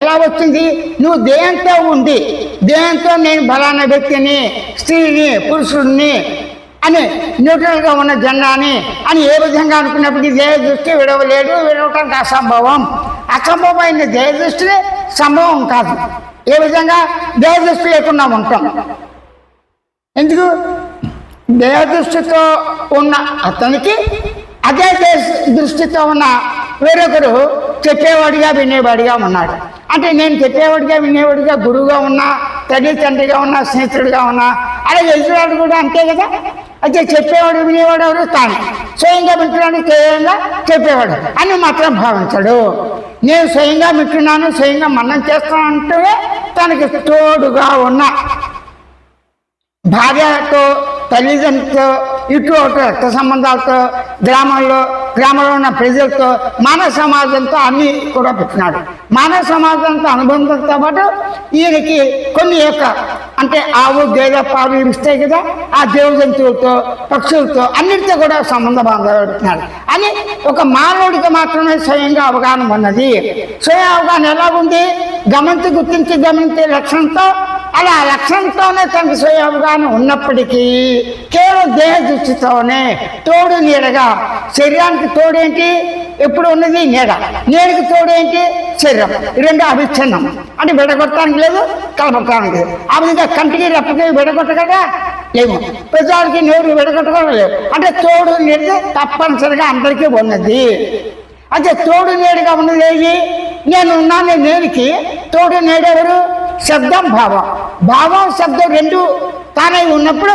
ఎలా వచ్చింది? నువ్వు దేంతో ఉండి దేంతో నేను బలానా వ్యక్తిని స్త్రీని పురుషుడిని అని న్యూట్రల్గా ఉన్న జెండాని అని ఏ విధంగా అనుకున్నప్పటికీ దేహ దృష్టి విడవలేడు విడవటానికి అసంభవం. అసంభవమైన దేహ దృష్టి సంభవం కాదు. ఏ విధంగా దేహ దృష్టి లేకుండా ఉంటాం. ఎందుకు? దేహ దృష్టితో ఉన్న అతనికి అదే దేశ దృష్టితో ఉన్న వేరొకరు చెప్పేవాడిగా వినేవాడిగా ఉన్నాడు. అంటే నేను చెప్పేవాడిగా వినేవాడిగా గురువుగా ఉన్నా తల్లి తండ్రిగా ఉన్నా స్నేహితుడిగా ఉన్నా అలా తెలిసినవాడు కూడా అంతే కదా? అయితే చెప్పేవాడు వినేవాడు ఎవరు? తాను. స్వయంగా వింటున్నాడు స్వయంగా చెప్పేవాడు. అని మాత్రం భావించడు. నేను స్వయంగా వింటున్నాను స్వయంగా మన్నం చేస్తాను అంటే తనకి తోడుగా ఉన్నా. భార్యతో తల్లిదండ్రులతో ఇటు అటు రక్త సంబంధాలతో గ్రామాల్లో గ్రామంలో ఉన్న ప్రజలతో మానవ సమాజంతో అన్ని కూడా పెట్టినాడు. మానవ సమాజంతో అనుబంధంతో పాటు ఈయనకి కొన్ని యొక్క అంటే ఆవు గేదె పాలు ఇస్తాయి కదా ఆ దేవ జంతువులతో పక్షులతో అన్నిటితో కూడా సంబంధ బాంధవాలు పెట్టినాడు. అని ఒక మానవుడికి మాత్రమే స్వయంగా అవగాహన ఉన్నది. స్వయం అవగాహన ఎలాగుంది గమనించి గుర్తించి గమనించే లక్షణంతో అలా లక్షణంతోనే తనకు స్వయం అవగాహన ఉన్నప్పటికీ కేవలం దేహ దృష్టితోనే తోడు నీడగా శరీరానికి తోడేంటి? ఎప్పుడు ఉన్నది? నీడ. నీడకి తోడేంటి? శరీరం. రెండు అవిచ్ఛిన్నం. అంటే విడగొట్టడానికి లేదు కలపడానికి లేదు. ఆ విధంగా కంటికి రెప్పకి విడగొట్టగలరా లేవు. ప్రజలకి నోరు విడగొట్టడం లేవు అంటే తోడు నీడ తప్పనిసరిగా అందరికీ ఉన్నది. అంటే తోడు నీడగా ఉన్నది ఏది? నేను ఉన్నాను నేనికి తోడు నేడెవరు? శబ్దం భావం. భావం శబ్దం రెండు తానై ఉన్నప్పుడు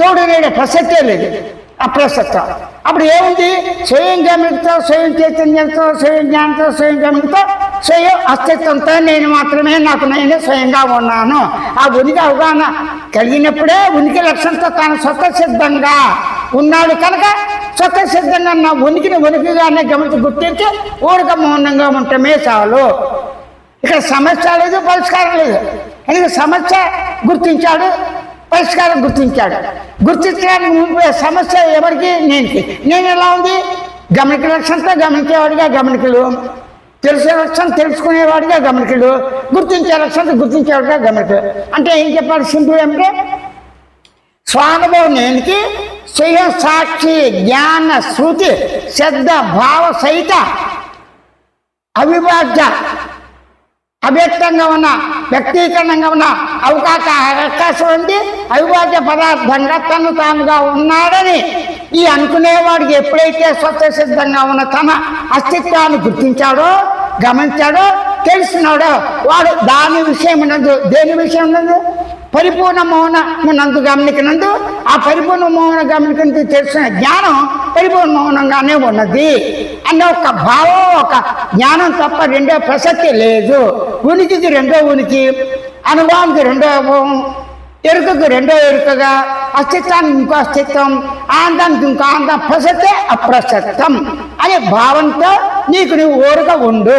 తోడు నేడే ప్రసక్తే లేదు. అప్రసక్తం. అప్పుడు ఏముంది? స్వయం గమనితో స్వయం చైతన్యంతో స్వయం జ్ఞానంతో స్వయం గమనితో స్వయం అస్తిత్వంతో నేను మాత్రమే నాకు నేనే స్వయంగా ఉన్నాను. ఆ ఉనికి అవగాహన కలిగినప్పుడే ఉనికి లక్ష్యంతో తాను స్వతసిద్ధంగా ఉన్నాడు కనుక స్వతసిద్ధంగా నా ఉనికిని ఉనికిగానే గమనించి గుర్తించి ఊరిక మౌనంగా ఉండటమే చాలు. ఇక్కడ సమస్య లేదు పరిష్కారం లేదు. ఎందుకంటే సమస్య గుర్తించాడు పరిష్కారం గుర్తించాడు. గుర్తించడానికి ముందు సమస్య ఎవరికి నేనికి. నేను ఎలా ఉంది? గమనిక లక్ష్యంతో గమనించేవాడిగా గమనికలు. తెలిసే లక్ష్యం తెలుసుకునేవాడిగా గమనికలు. గుర్తించే లక్ష్యంతో గుర్తించేవాడిగా గమనికలు. అంటే ఏం చెప్పాలి? సింపుల్ అంటే స్వానుభవం నేనికి స్వయం సాక్షి జ్ఞాన శృతి శ్రద్ధ భావ సహిత అవిభాజ్య అవ్యక్తంగా ఉన్న వ్యక్తీకరణంగా ఉన్న అవకాశ అవకాశం ఉంది అవిభాజ్య పదార్థంగా తను తానుగా ఉన్నాడని ఈ అనుకునేవాడికి ఎప్పుడైతే స్వతసిద్ధంగా ఉన్న తన అస్తిత్వాన్ని గుర్తించాడో గమనించాడో తెలిసినాడో వాడు దాని విషయం నందు దేని విషయం నందు పరిపూర్ణ మౌన నందు గమనికనందు ఆ పరిపూర్ణ మౌన గమనికందు తెలిసిన జ్ఞానం పరిపూర్ణ మౌనంగానే ఉన్నది. అన్న ఒక భావం ఒక జ్ఞానం తప్ప రెండో ప్రసక్తి లేదు. ఉనికికి రెండో ఉనికి అనుభవానికి రెండో అనుభవం ఎరుకకు రెండో ఎరుకగా అస్తిత్వానికి ఇంకో అస్తిత్వం ఆనందానికి ఇంకో ఆనందం ప్రసక్తే అప్రసక్తం అనే భావంతో నీకు నువ్వు ఊరుగా ఉండు.